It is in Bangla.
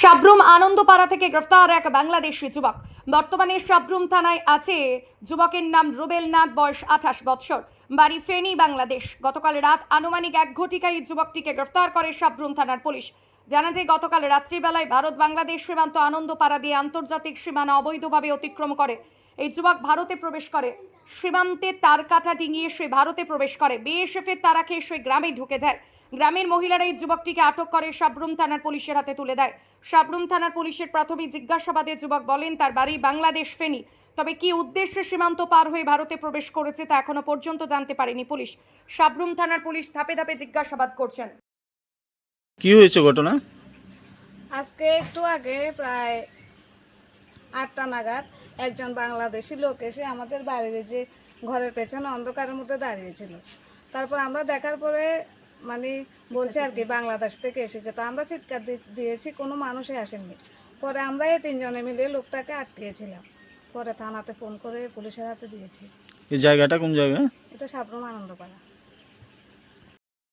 সাবরুম আনন্দপাড়া থেকে গ্রেফতার এক বাংলাদেশি যুবক। বর্তমানে সাবরুম থানায় আছে। যুবকের নাম রুবেল নাথ বয়স আঠাশ বৎসর। বাড়ি ফেনী, বাংলাদেশ। গতকাল রাত আনুমানিক এক ঘটিকায় যুবকটিকে গ্রেফতার করে সাবরুম থানার পুলিশ। জানা যায়, গতকাল রাত্রিবেলায় ভারত বাংলাদেশ সীমান্ত আনন্দপাড়া দিয়ে আন্তর্জাতিক সীমানা অবৈধভাবে অতিক্রম করে। এই যুবক ভারতে প্রবেশ করে। সীমান্তে তার কাটা ডিঙিয়ে সে ভারতে প্রবেশ করে। বিএসএফের তারা খেয়ে সে গ্রামে ঢুকে যায় গ্রামের মহিলারা এই যুবকটিকে আটক করে সাবরুম থানার পুলিশের হাতে তুলে দেয়। সাবরুম থানার পুলিশের প্রাথমিক জিজ্ঞাসাবাদে যুবক বলেন তার বাড়ি বাংলাদেশ ফেনী। তবে কি উদ্দেশ্যে সীমান্ত পার হয়ে ভারতে প্রবেশ করেছে তা এখনও পর্যন্ত জানতে পারেনি পুলিশ। সাবরুম থানার পুলিশ ধাপে ধাপে জিজ্ঞাসাবাদ করছেন। কি হয়েছে ঘটনা? আজকে একটু আগে প্রায় আটটা নাগাদ একজন বাংলাদেশি লোক এসে আমাদের বাড়ির যে ঘরের পেছনে অন্ধকারের মধ্যে দাঁড়িয়েছিল। তারপর আমরা দেখার পরে মানে বলছে আর কি বাংলাদেশ থেকে এসেছে। তো আমরা চিৎকার দিয়েছি কোনো মানুষই আসেননি। পরে আমরা এই তিনজনে মিলে লোকটাকে আটকিয়েছিলাম। পরে থানাতে ফোন করে পুলিশের হাতে দিয়েছি। এই জায়গাটা কোন জায়গা? এটা সাবরুম আনন্দপাড়া।